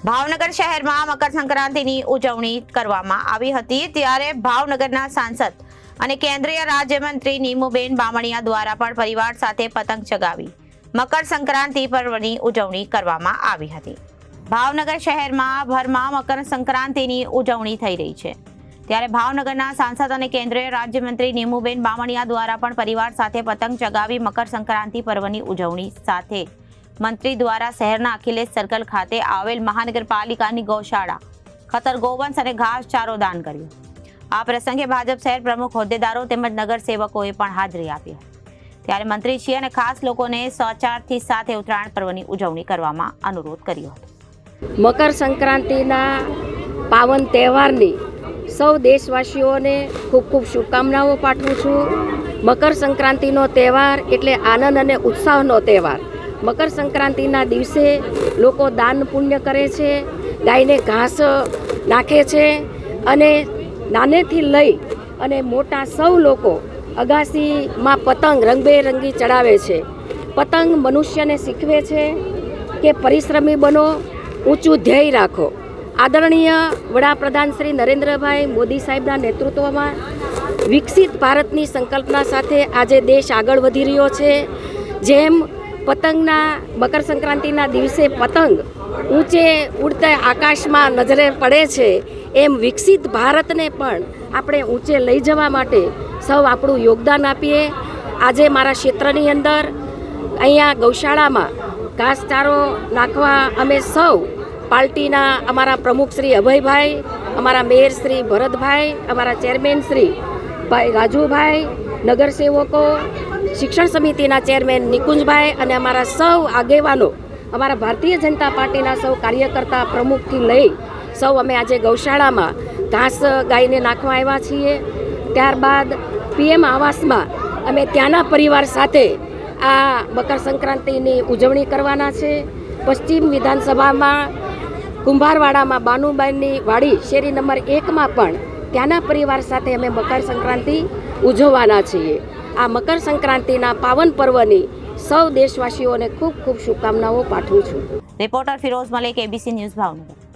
ભાવનગર શહેરમાં મકર સંક્રાંતિની ઉજવણી કરવામાં આવી હતી. ત્યારે ભાવનગરના સાંસદ અને કેન્દ્રીય રાજ્યમંત્રી નીમુબેન બામણિયા દ્વારા પણ પરિવાર સાથે પતંગ ચગાવી મકર સંક્રાંતિ પર્વની ઉજવણી કરવામાં આવી હતી. ભાવનગર શહેરમાં ભરમાં મકર સંક્રાંતિની ઉજવણી થઈ રહી છે. ત્યારે ભાવનગરના સાંસદ અને કેન્દ્રીય રાજ્યમંત્રી નીમુબેન બામણિયા દ્વારા પણ પરિવાર સાથે પતંગ ચગાવી મકર સંક્રાંતિ પર્વની ઉજવણી સાથે મંત્રી દ્વારા શહેરના અખિલેશ સર્કલ ખાતે આવેલ મહાનગરપાલિકાની ગૌશાળા, ખતર ગોવંશ અને ઘાસચારો દાન કર્યું. આ પ્રસંગે ભાજપ શહેર પ્રમુખ હોદ્દેદારો તેમજ નગરસેવકોએ પણ હાજરી આપી ત્યારે મંત્રીશ્રી અને ખાસ લોકોને સ્વચારથી સાથે ઉત્તરાયણ પર્વની ઉજવણી કરવામાં અનુરોધ કર્યો હતો. મકર સંક્રાંતિના પાવન તહેવારની સૌ દેશવાસીઓને ખૂબ ખૂબ શુભકામનાઓ પાઠવું છું. મકર સંક્રાંતિનો તહેવાર એટલે આનંદ અને ઉત્સાહનો તહેવાર. મકર સંક્રાંતિના દિવસે લોકો દાન પુણ્ય કરે છે, ગાયને ઘાસ નાખે છે અને નાનેથી લઈ અને મોટા સૌ લોકો અગાસીમાં પતંગ રંગબેરંગી ચડાવે છે. પતંગ મનુષ્યને શીખવે છે કે પરિશ્રમી બનો, ઊંચું ધ્યેય રાખો. આદરણીય વડાપ્રધાન શ્રી નરેન્દ્રભાઈ મોદી સાહેબના નેતૃત્વમાં વિકસિત ભારતની સંકલ્પના સાથે આજે દેશ આગળ વધી રહ્યો છે. જેમ પતંગના, મકર સંક્રાંતિના દિવસે પતંગ ઊંચે ઉડતા આકાશમાં નજરે પડે છે, એમ વિકસિત ભારતને પણ આપણે ઊંચે લઈ જવા માટે સૌ આપણું યોગદાન આપીએ. આજે મારા ક્ષેત્રની અંદર અહીંયા ગૌશાળામાં ઘાસચારો નાખવા અમે સૌ પાર્ટીના અમારા પ્રમુખ શ્રી અભયભાઈ, અમારા મેયર શ્રી ભરતભાઈ, અમારા ચેરમેન શ્રી ભાઈ રાજુભાઈ, નગરસેવકો શિક્ષણ સમિતિના ચેરમેન નિકુંજભાઈ અને અમારા સૌ આગેવાનો, અમારા ભારતીય જનતા પાર્ટીના સૌ કાર્યકર્તા પ્રમુખથી લઈ સૌ અમે આજે ગૌશાળામાં ઘાસ ગાયને નાખવા આવ્યા છીએ. ત્યારબાદ પીએમ આવાસમાં અમે ત્યાંના પરિવાર સાથે આ મકર સંક્રાંતિની ઉજવણી કરવાના છે. પશ્ચિમ વિધાનસભામાં કુંભારવાડામાં બાનુબાઈની વાડી શેરી નંબર એકમાં પણ ત્યાંના પરિવાર સાથે અમે મકર સંક્રાંતિ ઉજવવાના છીએ. આ મકર સંક્રાંતિના પાવન પર્વની સૌ દેશવાસીઓને ખૂબ ખૂબ શુભકામનાઓ પાઠવું છું. Reporter Firoz Malik ABC news Bhavnagar.